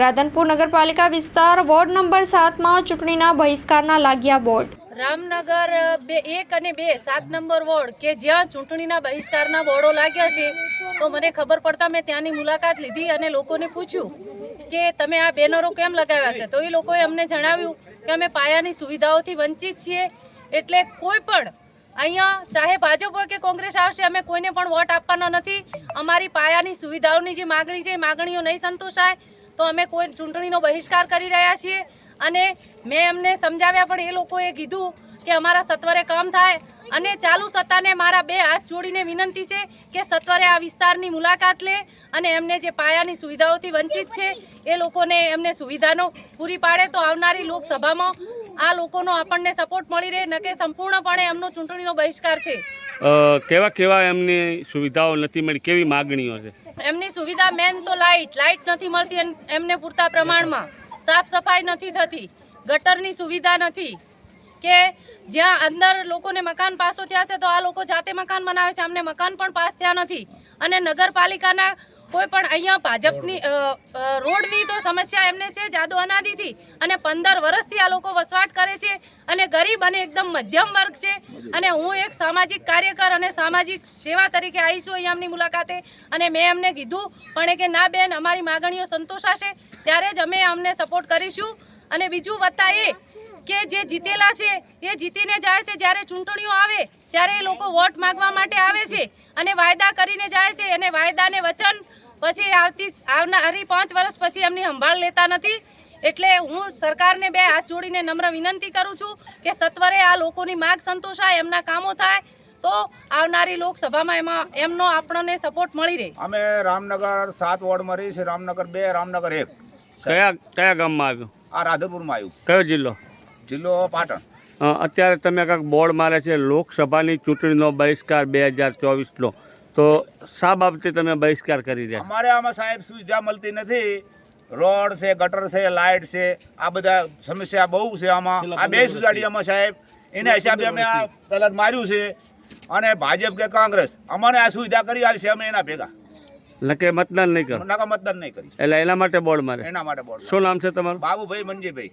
રાધનપુર નગરપાલિકા વિસ્તાર ward number સાતમાં ચૂંટણીના બહિષ્કારના લાગ્યા બોર્ડ રામનગર બે, એક અને બે, સાત નંબર વોર્ડ કે જ્યાં ચૂંટણીના બહિષ્કારના બોર્ડો લાગ્યા છે, તો મને ખબર પડતા મેં ત્યાંની મુલાકાત લીધી અને લોકોને પૂછ્યું કે તમે આ બેનરો કેમ લગાવ્યા છે? તો એ લોકોએ અમને જણાવ્યું કે અમે પાયાની સુવિધાઓથી વંચિત છીએ, એટલે કોઈ પણ અહીંયા ચાહે ભાજપ હોય કે કોંગ્રેસ આવશે, અમે કોઈને પણ વોટ આપવાનો નથી. અમારી પાયાની સુવિધાઓની જે માગણી છે, એ માગણીઓ નહીં સંતોષાય. તો અમે કોઈ ચૂંટણીનો બહિષ્કાર કરી રહ્યા છીએ. અને મેં એમને સમજાવ્યા, પણ એ લોકોએ કીધું કે અમારા સત્વરે કામ થાય અને ચાલુ સત્તાને મારા બે હાથ જોડીને વિનંતી છે કે સત્વરે આ વિસ્તારની મુલાકાત લે અને એમને જે પાયાની સુવિધાઓથી વંચિત છે, એ લોકોને એમને સુવિધાનો પૂરી પાડે. તો આવનારી લોકસભામાં આ લોકોનો આપણને સપોર્ટ મળી રહે, ન કે સંપૂર્ણપણે એમનો ચૂંટણીનો બહિષ્કાર છે. કેવા કેવા એમની સુવિધાઓ નથી મળી? કેવી માગણીઓ છે? એમની સુવિધા મેન તો લાઇટ. લાઇટ નથી મળતી એમ- એમને પૂરતા પ્રમાણમાં. સાફ સફાઈ નથી થતી. ગટરની સુવિધા નથી. કે જ્યાં અંદર લોકોને મકાન પાસો થયા છે, તો આ લોકો જાતે મકાન બનાવે છે. અમને મકાન પણ પાસ થયા નથી. અને નગરપાલિકાના કોઈ પણ અહીંયા ભાજપની રોડની તો સમસ્યા એમને છે જાદુ અનાદિથી. અને પંદર વર્ષથી આ લોકો વસવાટ કરે છે અને ગરીબ અને એકદમ મધ્યમ વર્ગ છે. અને હું એક સામાજિક કાર્યકર અને સામાજિક સેવા તરીકે આવી છું અહીંયા એમની મુલાકાતે. અને મેં એમને કીધું પણ કે, ના બેન, અમારી માગણીઓ સંતોષાશે. ત્યારે જ અમે અમને સપોર્ટ કરીશું. અને બીજું વત્તા એ કે જે જીતેલા છે, એ જીતીને જાય છે જ્યારે ચૂંટણીઓ આવે, ત્યારે એ લોકો વોટ માંગવા માટે આવે છે. અને વાયદા કરીને જાય છે. અને વાયદાને વચન પછી આવતી આવનારી પાંચ વર્ષ પછી એમની સંભાળ લેતા નથી. એટલે હું સરકારને બે હાથ જોડીને નમ્ર વિનંતી કરું છું કે સત્વરે આ લોકોની માગ સંતોષાય એમના કામો થાય તો આવનારી લોકસભામાં એમાં એમનો આપણને સપોર્ટ મળી રહે. અમે રામનગર સાત વોર્ડમાં મળી છે રામનગર બે રામનગર એક. કયા કયા ગામમાં આવ્યું? આ રાધનપુરમાં આવ્યું. કયો જિલ્લો? જિલ્લો પાટણ. અત્યારે તમે કાંઈક બોર્ડ મારે છે લોકસભાની ચૂંટણીનો બહિષ્કાર બે હજાર ચોવીસનો. તો શા બાબતે તમે બહિષ્કાર કરી રહ્યા અમારે આમાં સાહેબ સુવિધા મળતી નથી. રોડ છે ગટર છે લાઇટ છે આ બધા સમસ્યા બહુ છે આમાં. આ બે સુધાડીયામાં સાહેબ. એના હિસાબે અમે આ તલત માર્યું છે. અને ભાજપ કે કોંગ્રેસ અમારે આ સુવિધા કરી આલશે અમે એના ભેગા. નકે મતદાન નહીં કરો? નકા મતદાન નહીં કરી. એટલે એના માટે બોર્ડ મારે. એના માટે બોર્ડ શું નામ છે તમારું? બાબુભાઈ મંજીભાઈ.